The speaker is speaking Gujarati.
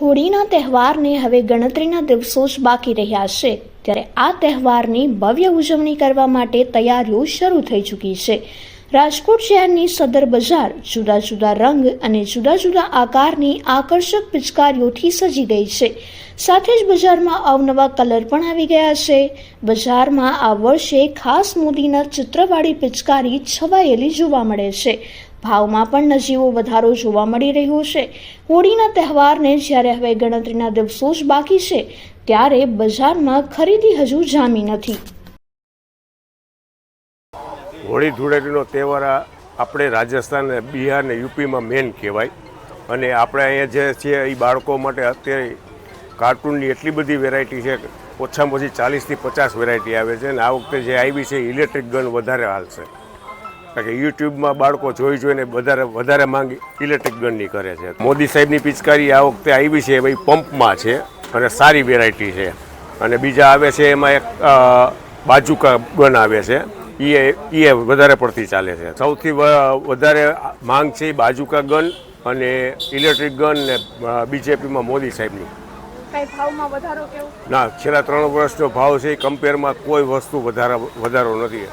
હોળીના તહેવારને હવે ગણતરીના દિવસો જ બાકી રહ્યા છે. ત્યારે આ તહેવારની ભવ્ય ઉજવણી કરવા માટે તૈયારીઓ શરૂ થઈ ચૂકી છે. રાજકોટ શહેરની સદર બજાર જુદા જુદા રંગ અને જુદા જુદા આકારની આકર્ષક પિચકારીઓથી સજી ગઈ છે. સાથે જ બજારમાં અવનવા કલર પણ આવી ગયા છે. બજારમાં આ વર્ષે ખાસ મોદીના ચિત્રવાળી પિચકારી છવાયેલી જોવા મળે છે. ભાવમાં પણ નજીવો વધારો જોવા મળી રહ્યો છે. હોળીના તહેવારને જ્યારે હવે ગણતરીના દિવસો જ બાકી છે, ત્યારે બજારમાં ખરીદી હજુ જામી નથી. હોળી ધૂળેટીનો તહેવાર આપણે રાજસ્થાન બિહાર ને યુપીમાં મેન કહેવાય. અને આપણે અહીંયા જે છે એ બાળકો માટે અત્યારે કાર્ટૂનની એટલી બધી વેરાયટી છે ઓછામાં ઓછી ચાલીસથી પચાસ વેરાયટી આવે છે. અને આ વખતે જે આવી છે ઇલેક્ટ્રિક ગન વધારે હાલશે. કારણ કે યુટ્યુબમાં બાળકો જોઈ જોઈને વધારે વધારે માંગ ઇલેક્ટ્રિક ગનની કરે છે. મોદી સાહેબની પિચકારી આ વખતે આવી છે ભાઈ પંપમાં છે અને સારી વેરાયટી છે. અને બીજા આવે છે એમાં એક બાજુકા ગન આવે છે. એ એ વધારે પડતી ચાલે છે. સૌથી વધારે માંગ છે બાજુકા ગન અને ઇલેક્ટ્રિક ગન ને બીજેપીમાં મોદી સાહેબની. ના છેલ્લા ત્રણ વર્ષનો ભાવ છે એ કમ્પેરમાં કોઈ વસ્તુ વધારા વધારો નથી.